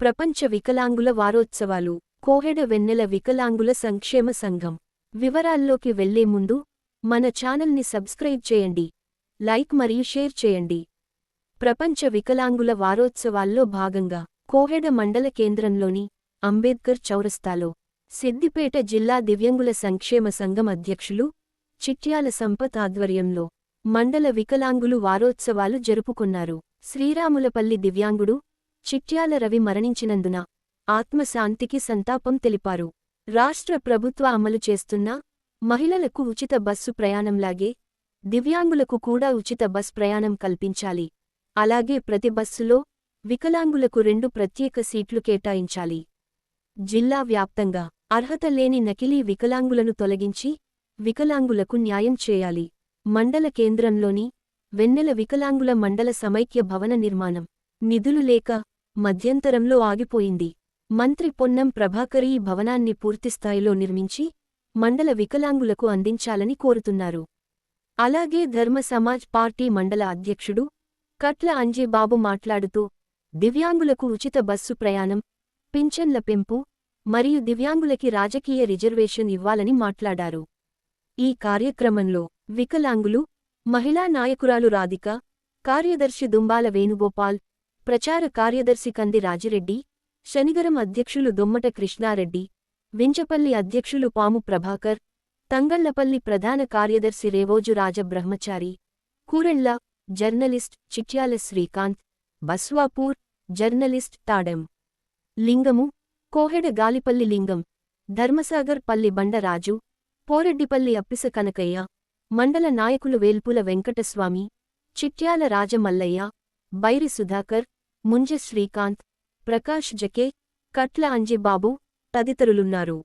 ప్రపంచ వికలాంగుల వారోత్సవాలు కోహెడ వెన్నెల వికలాంగుల సంక్షేమ సంఘం. వివరాల్లోకి వెళ్ళే ముందు మన ఛానల్ని సబ్స్క్రైబ్ చేయండి లైక్ మరియు షేర్ చేయండి. ప్రపంచ వికలాంగుల వారోత్సవాల్లో భాగంగా కోహెడ మండల కేంద్రంలోని అంబేద్కర్ చౌరస్తాలో సిద్దిపేట జిల్లా దివ్యంగుల సంక్షేమ సంఘం అధ్యక్షులు చిట్యాల సంపత్ ఆధ్వర్యంలో మండల వికలాంగులు వారోత్సవాలు జరుపుకున్నారు. శ్రీరాములపల్లి దివ్యాంగుడు చిట్యాల రవి మరణించినందున ఆత్మశాంతికి సంతాపం తెలిపారు. రాష్ట్ర ప్రభుత్వ అమలు చేస్తున్న మహిళలకు ఉచిత బస్సు ప్రయాణంలాగే దివ్యాంగులకు కూడా ఉచిత బస్ ప్రయాణం కల్పించాలి. అలాగే ప్రతి బస్సులో వికలాంగులకు రెండు ప్రత్యేక సీట్లు కేటాయించాలి. జిల్లా వ్యాప్తంగా అర్హత లేని నకిలీ వికలాంగులను తొలగించి వికలాంగులకు న్యాయం చేయాలి. మండల కేంద్రంలోని వెన్నెల వికలాంగుల మండల సమైక్య భవన నిర్మాణం. నిధులు లేక మధ్యంతరంలో ఆగిపోయింది. మంత్రి పొన్నం ప్రభాకర్ ఈ భవనాన్ని పూర్తిస్థాయిలో నిర్మించి మండల వికలాంగులకు అందించాలని కోరుతున్నారు. అలాగే ధర్మ సమాజ్ పార్టీ మండల అధ్యక్షుడు కట్ల అంజేబాబు మాట్లాడుతూ దివ్యాంగులకు ఉచిత బస్సు ప్రయాణం పింఛన్ల పెంపు మరియు దివ్యాంగులకి రాజకీయ రిజర్వేషన్ ఇవ్వాలని మాట్లాడారు. ఈ కార్యక్రమంలో వికలాంగులు మహిళా నాయకురాలు రాధిక కార్యదర్శి దుంబాల వేణుగోపాల్ ప్రచార కార్యదర్శి కంది రాజిరెడ్డి శనిగరం అధ్యక్షులు దొమ్మట కృష్ణారెడ్డి వించపల్లి అధ్యక్షులు పాము ప్రభాకర్ తంగళ్ళపల్లి ప్రధాన కార్యదర్శి రేవోజు రాజబ్రహ్మచారి కూరెళ్ళ జర్నలిస్ట్ చిట్యాల శ్రీకాంత్ బస్వాపూర్ జర్నలిస్ట్ తాడెం లింగము కోహెడ గాలిపల్లి లింగం ధర్మసాగర్ పల్లి బండరాజు పోరెడ్డిపల్లి అప్పిస కనకయ్య మండల నాయకులు వేల్పుల వెంకటస్వామి చిట్యాల రాజమల్లయ్య బైరి సుధాకర్ ముంజ శ్రీకాంత్ ప్రకాష్ జకే కట్ల అంజిబాబు తదితరులున్నారు.